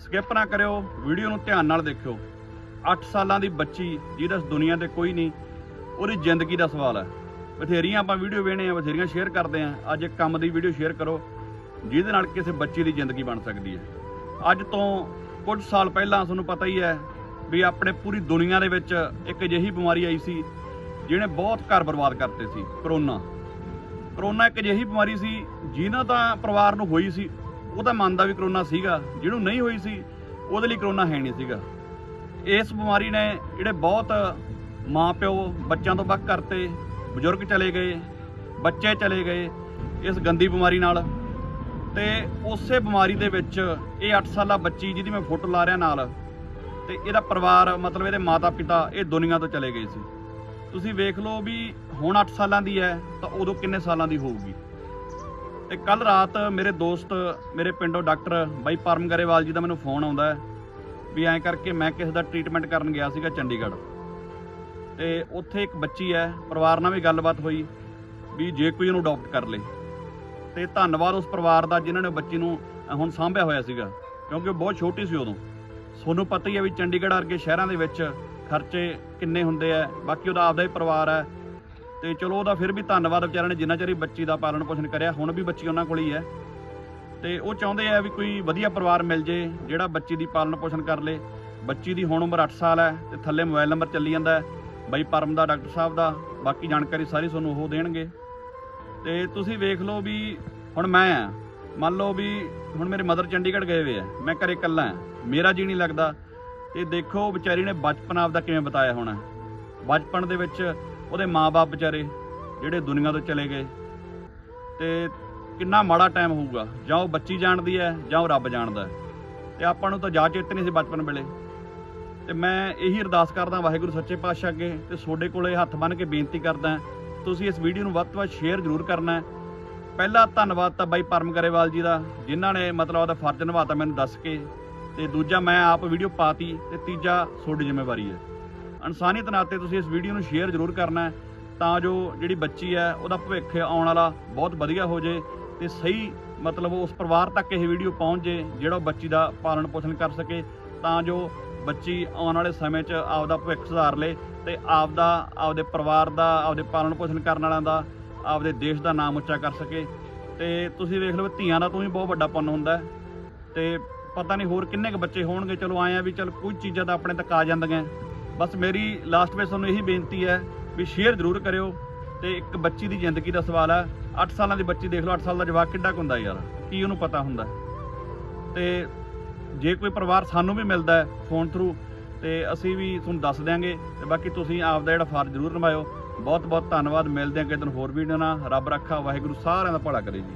Skip ਨਾ ਕਰਿਓ video ਨੂੰ ਧਿਆਨ ਨਾਲ ਦੇਖਿਓ। 8 ਸਾਲਾਂ ਦੀ ਬੱਚੀ ਜਿਹਦਾ ਦੁਨੀਆ ਤੇ ਕੋਈ ਨਹੀਂ, ਉਹਦੀ ਜ਼ਿੰਦਗੀ ਦਾ ਸਵਾਲ ਹੈ। ਬਥੇਰੀਆਂ ਆਪਾਂ ਵੀਡੀਓ ਵੇਖਣੇ ਆ ਬਥੇਰੀਆਂ ਸ਼ੇਅਰ ਕਰਦੇ ਆ ਅੱਜ ਇੱਕ ਕੰਮ ਦੀ ਵੀਡੀਓ ਸ਼ੇਅਰ ਕਰੋ, ਜਿਹਦੇ ਨਾਲ ਕਿਸੇ ਬੱਚੀ ਦੀ ਜ਼ਿੰਦਗੀ ਬਣ ਸਕਦੀ ਹੈ। ਅੱਜ ਤੋਂ ਕੁਝ ਸਾਲ ਪਹਿਲਾਂ ਤੁਹਾਨੂੰ ਪਤਾ ਹੀ ਹੈ ਵੀ ਆਪਣੇ ਪੂਰੀ ਦੁਨੀਆ ਦੇ ਵਿੱਚ ਇੱਕ ਅਜਿਹੀ ਬਿਮਾਰੀ ਆਈ ਸੀ, ਜਿਹਨੇ ਬਹੁਤ ਘਰ ਬਰਬਾਦ ਕਰਤੇ ਸੀ, ਕਰੋਨਾ। ਕਰੋਨਾ ਇੱਕ ਅਜਿਹੀ ਬਿਮਾਰੀ ਸੀ, ਜਿਹਨਾਂ ਦਾ ਪਰਿਵਾਰ ਨੂੰ ਹੋਈ ਸੀ ਉਹ ਤਾਂ ਮੰਨਦਾ ਵੀ ਕਰੋਨਾ ਸੀਗਾ, ਜਿਹਨੂੰ ਨਹੀਂ ਹੋਈ ਸੀ, ਉਹਦੇ ਲਈ ਕਰੋਨਾ ਹੈ ਨਹੀਂ ਸੀਗਾ। ਇਸ ਬਿਮਾਰੀ ਨੇ ਜਿਹੜੇ ਬਹੁਤ ਮਾਪਿਓ ਬੱਚਿਆਂ ਤੋਂ ਵੱਖ ਕਰਤੇ, ਬਜ਼ੁਰਗ ਚਲੇ ਗਏ, ਬੱਚੇ ਚਲੇ ਗਏ ਇਸ ਗੰਦੀ ਬਿਮਾਰੀ ਨਾਲ। ਤੇ ਉਸੇ ਬਿਮਾਰੀ ਦੇ ਵਿੱਚ ਇਹ 8 ਸਾਲਾ ਬੱਚੀ ਜਿਹਦੀ ਮੈਂ ਫੋਟੋ ਲਾ ਰਿਹਾ ਨਾਲ, ਤੇ ਇਹਦਾ ਪਰਿਵਾਰ, ਮਤਲਬ ਇਹਦੇ ਮਾਤਾ-ਪਿਤਾ ਇਹ ਦੁਨੀਆ ਤੋਂ ਚਲੇ ਗਏ ਸੀ। ਤੁਸੀਂ ਵੇਖ ਲਓ ਵੀ ਹੁਣ 8 ਸਾਲਾਂ ਦੀ ਹੈ, ਤਾਂ ਉਦੋਂ ਕਿੰਨੇ ਸਾਲਾਂ ਦੀ ਹੋਊਗੀ? ਤੇ ਕੱਲ ਰਾਤ ਮੇਰੇ ਦੋਸਤ, ਮੇਰੇ ਪਿੰਡੋਂ ਡਾਕਟਰ ਬਾਈ ਪਰਮ ਗਰੇਵਾਲ ਜੀ ਦਾ ਮੈਨੂੰ ਫੋਨ ਆਉਂਦਾ ਵੀ ਐਂ ਕਰਕੇ ਮੈਂ ਕਿਸੇ ਦਾ ਟ੍ਰੀਟਮੈਂਟ ਕਰਨ ਗਿਆ ਸੀਗਾ ਚੰਡੀਗੜ੍ਹ। ਤੇ ਉੱਥੇ ਇੱਕ ਬੱਚੀ ਹੈ, ਪਰਿਵਾਰ ਨਾਲ ਵੀ ਗੱਲਬਾਤ ਹੋਈ ਵੀ ਜੇ ਕੋਈ ਉਹਨੂੰ ਅਡਾਪਟ ਕਰ ਲੇ। ਤੇ ਧੰਨਵਾਦ ਉਸ ਪਰਿਵਾਰ ਦਾ ਜਿਨ੍ਹਾਂ ਨੇ ਬੱਚੀ ਨੂੰ ਹੁਣ ਸਾਂਭਿਆ ਹੋਇਆ ਸੀਗਾ, ਕਿਉਂਕਿ ਉਹ ਬਹੁਤ ਛੋਟੀ ਸੀ ਉਦੋਂ। ਤੁਹਾਨੂੰ ਪਤਾ ਹੀ ਹੈ ਵੀ ਚੰਡੀਗੜ੍ਹ ਵਰਗੇ ਸ਼ਹਿਰਾਂ ਦੇ ਵਿੱਚ ਖਰਚੇ ਕਿੰਨੇ ਹੁੰਦੇ ਆ ਬਾਕੀ ਉਹਦਾ ਆਪਦਾ ਹੀ ਪਰਿਵਾਰ ਹੈ। ਤੇ ਚਲੋ ਉਹਦਾ ਫਿਰ ਵੀ ਧੰਨਵਾਦ ਵਿਚਾਰਿਆਂ ਨੇ ਜਿੰਨਾ ਚਿਰ ਹੀ ਬੱਚੀ ਦਾ ਪਾਲਣ ਪੋਸ਼ਣ ਕਰਿਆ, ਹੁਣ ਵੀ ਬੱਚੀ ਉਹਨਾਂ ਕੋਲ ਹੀ ਹੈ। ਤੇ ਉਹ ਚਾਹੁੰਦੇ ਆ ਵੀ ਕੋਈ ਵਧੀਆ ਪਰਿਵਾਰ ਮਿਲ ਜੇ, ਜਿਹੜਾ ਬੱਚੀ ਦੀ ਪਾਲਣ ਪੋਸ਼ਣ ਕਰ ਲੇ। ਬੱਚੀ ਦੀ ਹੁਣ ਉਮਰ 8 ਸਾਲ ਹੈ ਤੇ ਥੱਲੇ ਮੋਬਾਈਲ ਨੰਬਰ ਚੱਲੀ ਜਾਂਦਾ ਹੈ। ਬਾਈ ਪਰਮ ਦਾ, ਡਾਕਟਰ ਸਾਹਿਬ ਦਾ, ਬਾਕੀ ਜਾਣਕਾਰੀ ਸਾਰੀ ਤੁਹਾਨੂੰ ਉਹ ਦੇਣਗੇ। ਤੇ ਤੁਸੀਂ ਵੇਖ ਲਓ ਵੀ ਹੁਣ ਮੈਂ ਆ, ਮੰਨ ਲਓ ਵੀ ਹੁਣ ਮੇਰੇ ਮਦਰ ਚੰਡੀਗੜ੍ਹ ਗਏ ਹੋਏ ਆ, ਮੈਂ ਘਰੇ ਇਕੱਲਾ ਆ, ਮੇਰਾ ਜੀ ਨਹੀਂ ਲੱਗਦਾ। ਤੇ ਦੇਖੋ ਵਿਚਾਰੀ ਨੇ ਬਚਪਨ ਆਪਦਾ ਕਿਵੇਂ ਬਤਾਇਆ ਹੋਣਾ। ਬਚਪਨ ਦੇ ਵਿੱਚ ਉਹਦੇ ਮਾਪੇ ਵਿਚਾਰੇ ਜਿਹੜੇ ਦੁਨੀਆ ਤੋਂ ਚਲੇ ਗਏ। ਤੇ ਕਿੰਨਾ ਮਾੜਾ ਟਾਈਮ ਹੋਊਗਾ। ਜਾਂ ਉਹ ਬੱਚੀ ਜਾਣਦੀ ਹੈ, ਜਾਂ ਉਹ ਰੱਬ ਜਾਣਦਾ ਹੈ। ਤੇ ਆਪਾਂ ਨੂੰ ਤਾਂ ਜਾ ਚੇਤ ਨਹੀਂ ਸੀ ਬਚਪਨ ਵੇਲੇ। ਤੇ ਮੈਂ ਇਹੀ ਅਰਦਾਸ ਕਰਦਾ ਵਾਹਿਗੁਰੂ ਸੱਚੇ ਪਾਤਸ਼ਾਹ ਅੱਗੇ ਤੇ ਤੁਹਾਡੇ ਕੋਲੇ ਹੱਥ ਬੰਨ੍ਹ ਕੇ ਬੇਨਤੀ ਕਰਦਾ ਤੁਸੀਂ ਇਸ ਵੀਡੀਓ ਨੂੰ ਵੱਧ ਤੋਂ ਵੱਧ ਸ਼ੇਅਰ ਜ਼ਰੂਰ ਕਰਨਾ ਪਹਿਲਾ ਧੰਨਵਾਦ ਤਾਂ ਬਾਈ ਪਰਮ ਗਰੇਵਾਲ ਜੀ ਦਾ, ਜਿਨ੍ਹਾਂ ਨੇ ਮਤਲਬ ਉਹਦਾ ਫਰਜ਼ ਨਿਭਾਤਾ ਮੈਨੂੰ ਦੱਸ ਕੇ। ਤੇ ਦੂਜਾ ਮੈਂ ਆਪ ਵੀਡੀਓ ਪਾਤੀ ਤੇ ਤੀਜਾ ਤੁਹਾਡੀ ਜ਼ਿੰਮੇਵਾਰੀ ਹੈ। ਇਨਸਾਨੀਅਤ ਨਾਤੇ ਤੁਸੀਂ ਇਸ ਵੀਡੀਓ ਨੂੰ ਸ਼ੇਅਰ ਜ਼ਰੂਰ ਕਰਨਾ ਹੈ, ਤਾਂ ਜੋ ਜਿਹੜੀ ਬੱਚੀ ਹੈ, ਉਹਦਾ ਭਵਿੱਖ ਆਉਣ ਵਾਲਾ ਬਹੁਤ ਵਧੀਆ ਹੋ ਜੇ ਤੇ ਸਹੀ ਮਤਲਬ ਉਸ ਪਰਿਵਾਰ ਤੱਕ ਇਹ ਵੀਡੀਓ ਪਹੁੰਚ ਜੇ, ਜਿਹੜਾ ਉਹ ਬੱਚੀ ਦਾ ਪਾਲਣ ਪੋਸ਼ਣ ਕਰ ਸਕੇ, ਤਾਂ ਜੋ ਬੱਚੀ ਆਉਣ ਵਾਲੇ ਸਮੇਂ 'ਚ ਆਪਦਾ ਭਵਿੱਖ ਸੁਧਾਰ ਲੇ ਤੇ ਆਪਦਾ, ਆਪਦੇ ਪਰਿਵਾਰ ਦਾ, ਆਪਦੇ ਪਾਲਣ ਪੋਸ਼ਣ ਕਰਨ ਵਾਲਿਆਂ ਦਾ, ਆਪਦੇ ਦੇਸ਼ ਦਾ ਨਾਮ ਉੱਚਾ ਕਰ ਸਕੇ। ਤੇ ਤੁਸੀਂ ਵੇਖ ਲਓ ਵੀ ਧੀਆਂ ਦਾ ਤੋਂ ਹੀ ਬਹੁਤ ਵੱਡਾ ਪੁੰਨ ਹੁੰਦਾ ਹੈ। ਤੇ ਪਤਾ ਨਹੀਂ ਹੋਰ ਕਿੰਨੇ ਕੁ ਬੱਚੇ ਹੋਣਗੇ, ਚਲੋ ਆਏ ਆ ਵੀ ਚਲ ਕੁਝ ਚੀਜ਼ਾਂ ਤਾਂ ਆਪਣੇ ਤੱਕ ਆ ਜਾਂਦੀਆਂ। ਬਸ ਮੇਰੀ ਲਾਸਟ ਵਿੱਚ ਤੁਹਾਨੂੰ ਇਹੀ ਬੇਨਤੀ ਹੈ ਵੀ ਸ਼ੇਅਰ ਜ਼ਰੂਰ ਕਰਿਓ ਤੇ ਇੱਕ ਬੱਚੀ ਦੀ ਜ਼ਿੰਦਗੀ ਦਾ ਸਵਾਲ ਹੈ। 8 ਸਾਲਾਂ ਦੀ ਬੱਚੀ ਦੇਖ ਲਓ 8 ਸਾਲ ਦਾ ਜਵਾਕ ਕਿੱਡਾ ਕੁ ਹੁੰਦਾ ਯਾਰ, ਕੀ ਉਹਨੂੰ ਪਤਾ ਹੁੰਦਾ? ਤੇ ਜੇ ਕੋਈ ਪਰਿਵਾਰ ਸਾਨੂੰ ਵੀ ਮਿਲਦਾ ਹੈ ਫੋਨ ਥਰੂ ਤੇ ਅਸੀਂ ਵੀ ਤੁਹਾਨੂੰ ਦੱਸ ਦਿਆਂਗੇ ਤੇ ਬਾਕੀ ਤੁਸੀਂ ਆਪ ਦਾ ਜਿਹੜਾ ਫਰਜ਼ ਜ਼ਰੂਰ ਨਿਭਾਇਓ। ਬਹੁਤ ਬਹੁਤ ਧੰਨਵਾਦ, ਮਿਲਦੇ ਹਾਂ ਕਿਸੇ ਦਿਨ ਹੋਰ ਵੀਡੀਓ ਨਾਲ। ਰੱਬ ਰੱਖਾ, ਵਾਹਿਗੁਰੂ ਸਾਰਿਆਂ ਦਾ ਭਲਾ ਕਰੇ ਜੀ।